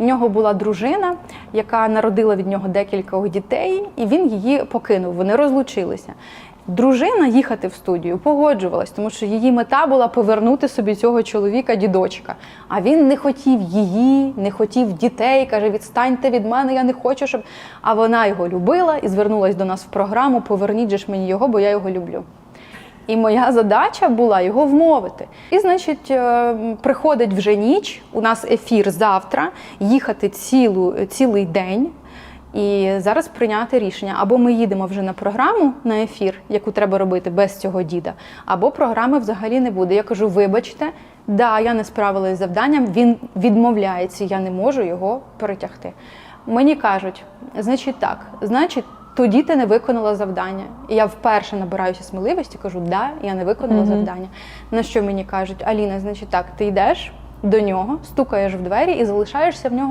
У нього була дружина, яка народила від нього декілька дітей, і він її покинув. Вони розлучилися. Дружина їхати в студію погоджувалась, тому що її мета була повернути собі цього чоловіка, дідочка. А він не хотів її, не хотів дітей. каже: відстаньте від мене, я не хочу, щоб. А вона його любила і звернулась до нас в програму Поверніть же ж мені його, бо я його люблю. І моя задача була його вмовити. І, значить, е, приходить вже ніч, у нас ефір завтра, їхати цілу, цілий день. І зараз прийняти рішення. Або ми їдемо вже на програму на ефір, яку треба робити без цього діда, або програми взагалі не буде. Я кажу: вибачте, да, я не справилась з завданням, він відмовляється, я не можу його перетягти. Мені кажуть, значить так, значить, тоді ти не виконала завдання. І я вперше набираюся сміливості, кажу, да, я не виконала завдання. На що мені кажуть, Аліна, значить так, ти йдеш до нього, стукаєш в двері і залишаєшся в нього